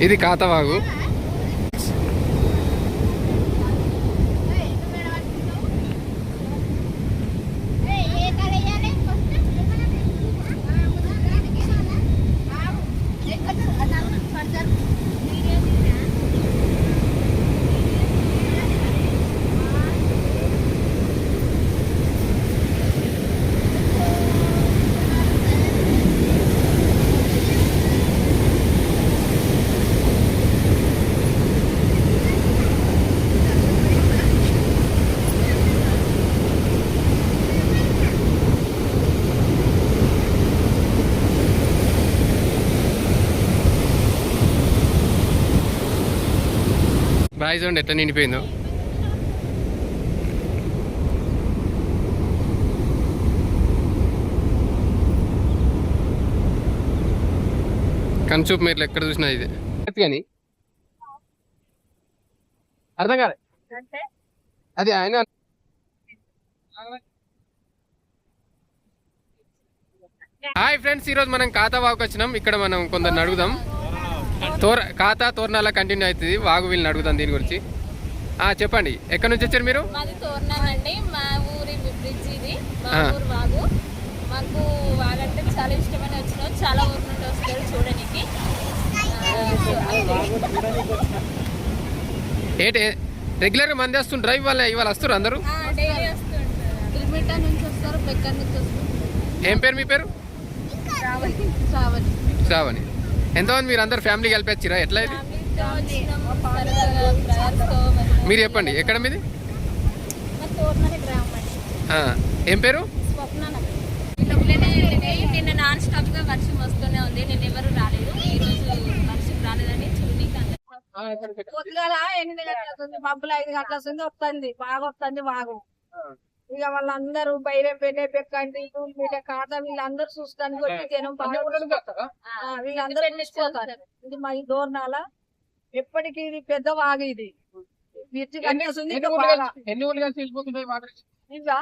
ఇది కాతవాగు బాయ్ చూడండి ఎట్లా నిండిపోయిందో. కన్సూప్ మీరు ఎక్కడ చూసినా ఇది. కానీ అర్థం కాలే. అది ఆయన హాయ్ ఫ్రెండ్స్ ఈరోజు మనం ఖాతా వాగుకి వచ్చినాం. ఇక్కడ మనం కొందరిని అడుగుదాం. తోర ఖాతా తోరణాల కంటిన్యూ అవుతుంది. వాగు వీళ్ళని అడుగుదాం దీని గురించి. ఆ, చెప్పండి. ఎక్కడి నుంచి వచ్చారు మీరు? మాది తోరణాలండి మా ఊరి బ్రిడ్జ్ ఇది. మా ఆ. ఊరు వాగు. మాకు వాగంటే చాలా ఇష్టమని వచ్చినాం చాలా ఊరు నుండి వస్తారు చూడడానికి ఏంటి రెగ్యులర్గా మంది వస్తుంటారా ఇవాళ ఇవాళ వస్తారు అందరూ? డైలీ వస్తుంటారు. కిలోమీటర్ నుంచి వస్తారు బెక్కర్ నుంచి వస్తారు? ఏం పేరు మీ పేరు? రావాలి రావాలి శ్రావణి ఎంతమంది మీరు అందరు ఫ్యామిలీ కలిపి వచ్చిరా ఎట్లా ఇది? మీరు చెప్పండి ఎక్కడ మీది? ఏం పేరు? స్వప్న నగర్ ఇళ్ళనే నిన్న నాన్ స్టాప్గా వర్షం వస్తూనే ఉంది నేను ఎవరు రాలేదు ఈ రోజు వర్షం రాలేదని పొద్దుగాల ఎనిమిది మబ్బులు ఐదు గంటల వస్తుంది వస్తుంది బాగా వస్తుంది బాగు ఇక వాళ్ళందరూ బయట పెట్టే పెక్కండి మీట ఖాతా వీళ్ళందరూ చూస్తానికి వచ్చి జనం వీళ్ళందరూ ఇది మా ఈ దోర్నాల ఎప్పటికీ ఇది పెద్ద వాగు ఇది. మిర్చి ఇంకా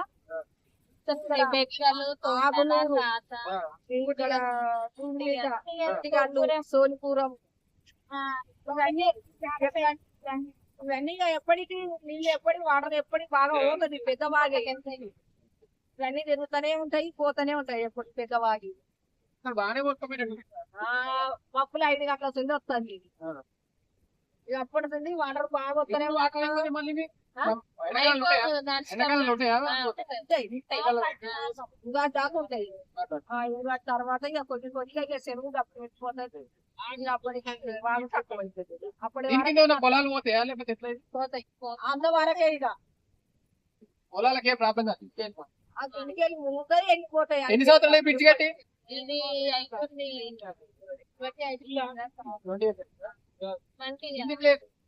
సోనిపురం ఇవన్నీ ఎప్పటికీ నీళ్ళు ఎప్పటికి వాటర్ ఎప్పటికి బాగా పోతుంది పెద్ద బాగా ఇవన్నీ తిరుగుతూనే ఉంటాయి పోతూనే ఉంటాయి ఎప్పుడు పెద్ద బాగి పప్పులు ఐదు గంటల સુધી వస్తుంది. ఇక అప్పటి నుండి వాటర్ బాగా వస్తూనే ఉంటాయి. తర్వాత ఇక కొద్ది కొద్దిగా ఇక చెరువు అప్పుడు పొలాలు పోతాయా లేకపోతే? పోతాయి. అంతవరకే ఇక. పొలాలకే ప్రాబ్లం ఎన్ని సంవత్సరాలు పిచ్చి కట్టి?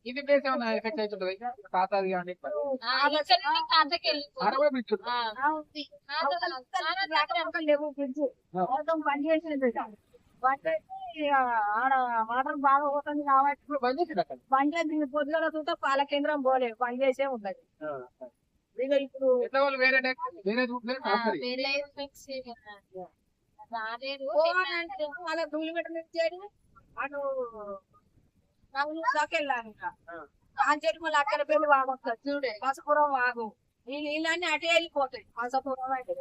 ఇది ప్లేస్ ఏమైనా ఎఫెక్ట్ అవుతుంటది? ఖాతాది కానీ ఆ, ఆడ వాటర్ బాగా పోతుంది కాబట్టి బంద్ చేసి పొద్దున చూస్తే పాల కేంద్రం పోలే బంద్ చేసే ఎట్లా వాళ్ళు వాళ్ళ ధూళిమెట నుంచి అటు వెళ్ళాలి ఇంకా. కాంచెటి మళ్ళీ అక్కడ పెళ్ళి వాగు వస్తుంది చూడే. పసపురం వాగు. ఈ నీళ్ళన్నీ అటే వెళ్ళిపోతాయి. పసపురం అయితే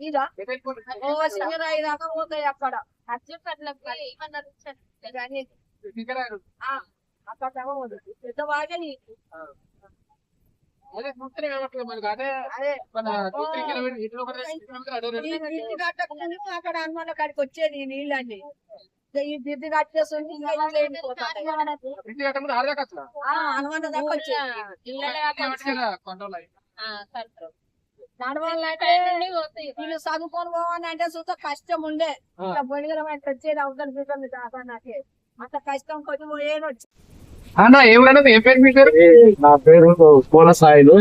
ఇదా? ఓ సింగరాయి దాకా పోతాయి అక్కడ ఆ, అక్కడ పెద్ద నీకు హనుమాన్ కాడికి వచ్చేది ఈ ఈ అసలు ఆ, హనుమాన్ దాకా వచ్చేది. వీళ్ళు చదువుకొని పోవాలని అంటే చూస్తే కష్టం ఉండే. ఆ. ఇట్లా బొడిగలం అంటే వచ్చేది అవతల చూడండి తాత నాకే. అంత కష్టం కొంచెం పోయేది వచ్చి. అన్న ఏమన్నా ఏం పేరు మీ పేరు? నా పేరు పూల సాయిలు.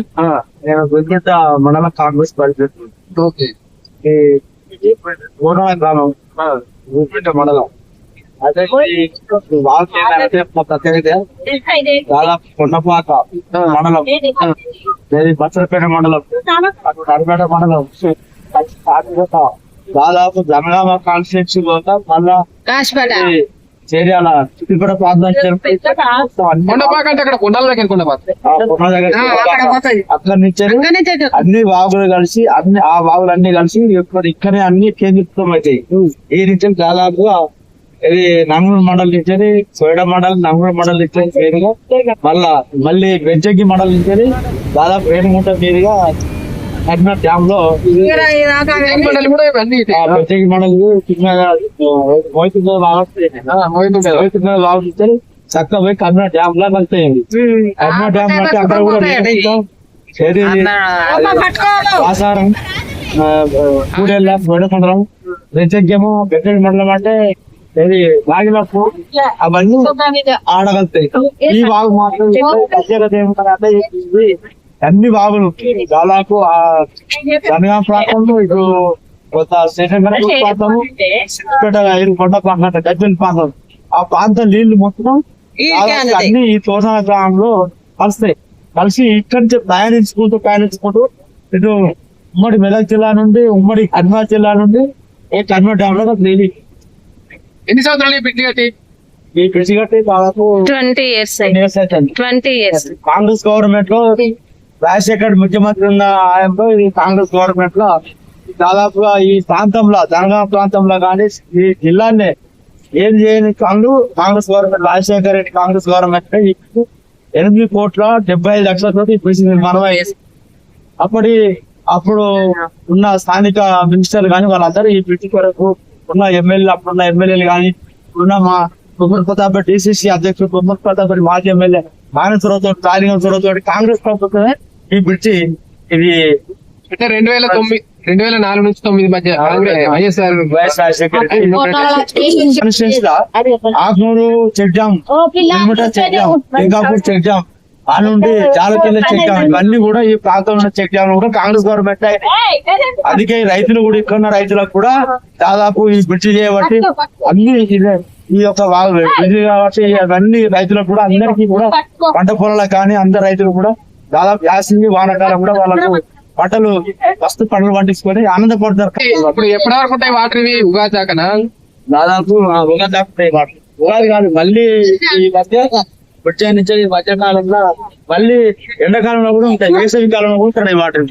నేను గుంజుత మండల కాంగ్రెస్ పూర్ణ గ్రామం. గుంజుత మండలం. దాదాపు కొండపాక మండలం. ఇది బచ్చలపేట మండలం. అటు నడిపేట మండలం. దాదాపు జనగామ కాన్స్టిట్యూన్సీ పోతా మళ్ళా చేర్యాల అక్కడ కొండల దగ్గర కొండపాక. అక్కడ నుంచి అన్ని వాగులు కలిసి అన్ని ఆ వాగులు అన్ని కలిసి ఇక్కడ ఇక్కడే అన్ని కేంద్రీకృతం అవుతాయి ఈ నుంచి దాదాపుగా ఇది నంగూరు మండలి నుంచి సోయడ మండలి నంగూరు మండలి నుంచి మీదుగా మళ్ళా మళ్ళీ బెంచకి మండలి నుంచి దాదాపు రేణుగుంట మీదుగా కట్న డ్యామ్లో మండలి కూడా ఇవన్నీ ఇటే. ఆ బెంచకి మండలి మోయితుందో బాగుంటుంది చక్కగా పోయి కర్ణ డ్యామ్ లా వెళ్తాయండి కర్ణ డ్యామ్ అంటే అక్కడ కూడా ఆసారం ఆ, కూడెళ్ళ గొడకొండలం బెంచకేమో బెంచకి మండలం అంటే ఇది అవన్నీ ఆడగలుగుతాయి. ఈ వాగు మాత్రం ప్రత్యేకత ఏమిటంటే ఇది అన్ని వాగులు. దాదాపు ఆ జనగాం ప్రాంతంలో ఇటు కొంత శ్రీశంకర ప్రాంతము ఇక్కడ కొండ ప్రాంతం గజ్జల ప్రాంతం ఆ ప్రాంతం నీళ్ళు మొత్తం అన్ని ఈ తోటా గ్రామంలో కలుస్తాయి కలిసి ఇక్కడి నుంచి ప్రయాణించుకుంటూ ప్రయాణించుకుంటూ ఇటు ఉమ్మడి మెదక్ జిల్లా నుండి ఉమ్మడి కర్నూలు జిల్లా నుండి ఏ కర్నూలు డ్యామ్లో నీళ్ళు ఎన్ని సంవత్సరాలు ఈ బిడ్డ కట్టి ఈ బ్రిడ్జి కట్టి దాదాపు twenty years. Twenty years. Congress గవర్నమెంట్లో రాజశేఖర్ ముఖ్యమంత్రి ఉన్న ఆయనలో ఇది కాంగ్రెస్ గవర్నమెంట్లో దాదాపుగా ఈ ప్రాంతంలో జనగాం ప్రాంతంలో కానీ ఈ జిల్లానే ఏం చేయని పనులు Congress government Rajasekhar Reddy Congress government ఇప్పుడు ఎనిమిది కోట్ల డెబ్బై ఐదు లక్షలతో ఈ బ్రిడ్జి నిర్మాణం అయ్యేది. అప్పటి అప్పుడు ఉన్న స్థానిక మినిస్టర్ కానీ వాళ్ళందరూ ఈ బ్రిడ్జి కొరకు ఉన్న ఎమ్మెల్యే అప్పుడున్న ఎమ్మెల్యేలు కానీ ఉన్న మా కుమ్మర్ ప్రతాప్ డిసిసి అధ్యక్షుడు కుమ్మర్ ప్రతాప్ రెడ్డి మాజీ ఎమ్మెల్యే మానసరావుతో తాలింగరావుతో కాంగ్రెస్ ప్రభుత్వమే ఈ బ్రిడ్జి ఇది. అంటే రెండు వేల తొమ్మిది రెండు వేల నాలుగు నుంచి తొమ్మిది మధ్య YSR Reddy. Agnur check Velumata check dam నుండి జాలకెళ్ళ చెక్ డ్యామ్ ఇవన్నీ కూడా ఈ ప్రాంతంలో ఉన్న చెక్ డ్యామ్ కూడా కాంగ్రెస్ గవర్నమెంట్ అందుకే రైతులు కూడా ఇక్కడ ఉన్న రైతులకు కూడా దాదాపు ఈ బ్రిడ్జి చేయబట్టి అన్ని ఇదే ఈ యొక్క బ్రిడ్జి కాబట్టి అవన్నీ రైతులకు కూడా అందరికీ కూడా పంట పొలాలకు కానీ అందరు రైతులు కూడా దాదాపు యాసింగి వానకాలం కూడా వాళ్ళకు పంటలు వస్తు పంటలు పండించుకొని ఆనందపడతారు. ఇప్పుడు ఎప్పటి వరకు ఉంటాయి వాటర్ ఇవి ఉగాది దాదాపు ఉగాది దాకా. ఉగాది కాదు మళ్ళీ ఈ మధ్య వచ్చే నుంచి ఈ మధ్య కాలంలో మళ్ళీ ఎండాకాలంలో కూడా ఉంటాయి. వేసవి కాలంలో కూడా ఉంటాయి వాటర్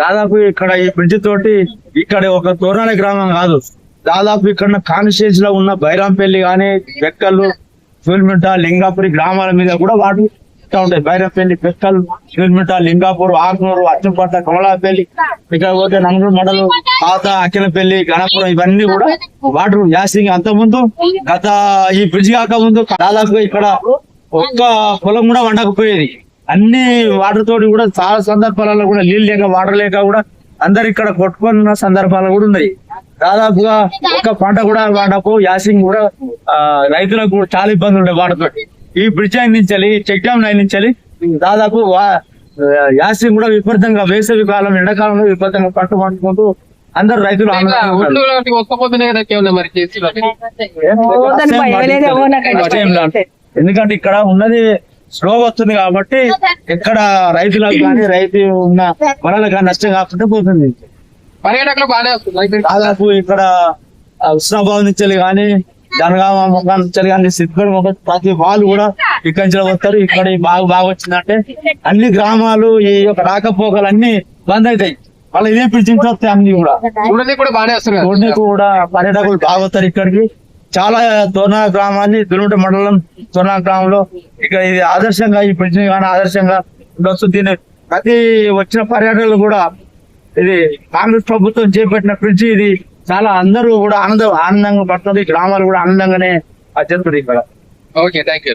దాదాపు ఇక్కడ ఈ బ్రిడ్జ్ తోటి ఇక్కడ ఒక తోరాల గ్రామం కాదు. దాదాపు ఇక్కడ కాన్స్టిట్యూన్స్లో ఉన్న బైరాంపల్లి కానీ బెక్కలు సూర్మిట లింగాపురి గ్రామాల మీద కూడా వాటర్ ఇట్లా ఉంటాయి. బైరంపల్లి బెక్కల్ సూర్మిట లింగాపూర్ ఆకునూరు అచ్చంపట్ల కమలాపల్లి ఇక్కడ పోతే నంగూరు మండలం పాత అకినపల్లి గణపురం ఇవన్నీ కూడా వాటర్ యాసింగ్ అంత ముందు గత ఈ బ్రిడ్జ్ కాక ముందు దాదాపుగా ఇక్కడ ఒక్క పొలం కూడా వండకపోయేది. అన్ని వాటర్ తోటి కూడా చాలా సందర్భాలలో కూడా నీళ్ళు లేక వాటర్ లేక కూడా అందరు ఇక్కడ కొట్టుకున్న సందర్భాలు కూడా ఉన్నాయి. దాదాపుగా ఒక్క పంట కూడా వాడకు యాసింగ్ కూడా రైతులకు కూడా చాలా ఇబ్బందులు ఉండే వాటితోటి ఈ బ్రిడ్జ్ అందించాలి చెక్ డ్యామ్ అందించాలి దాదాపు వా- యాసింగ్ కూడా విపరీతంగా వేసవి కాలం ఎండాకాలంలో విపరీతంగా పంట పండుకుంటూ అందరు రైతులు ఆనందంగా ఎందుకంటే ఇక్కడ ఉన్నది స్లో వస్తుంది కాబట్టి ఎక్కడ రైతులకు కానీ రైతు ఉన్న పొలాలకు కానీ నష్టం కాకుండా పోతుంది. పర్యాటకులు బాగానే వస్తుంది. దాదాపు ఇక్కడ ఆ, ఉస్నాబాద్ నుంచి కానీ జనగామ ముఖం నుంచి కానీ సిద్ధిపేట ముఖం ప్రతి వాళ్ళు కూడా ఇక్కడి నుంచి వస్తారు. ఇక్కడ బాగా బాగా వచ్చిందంటే అన్ని గ్రామాలు ఈ యొక్క రాకపోకలు అన్ని బంద్ అవుతాయి మళ్ళీ ఇదే పిలిచి వస్తాయి అన్ని కూడా. చూడడానికి కూడా బాగానే వస్తారు. చూడడానికి కూడా పర్యాటకులు బాగా వస్తారు ఇక్కడికి. చాలా తోనా గ్రామాన్ని దులుట మండలం తోనా గ్రామంలో ఇక్కడ ఇది ఆదర్శంగా ఈ పెంచిన కానీ ఆదర్శంగా ఉండొచ్చు. దీన్ని ప్రతి వచ్చిన పర్యటనలు కూడా ఇది కాంగ్రెస్ ప్రభుత్వం చేపట్టిన ఫ్రిడ్జ్ ఇది చాలా అందరూ కూడా ఆనందం ఆనందంగా పడుతుంది. గ్రామాలు కూడా ఆనందంగానే జరుగుతుంది ఇక్కడ. Okay thank you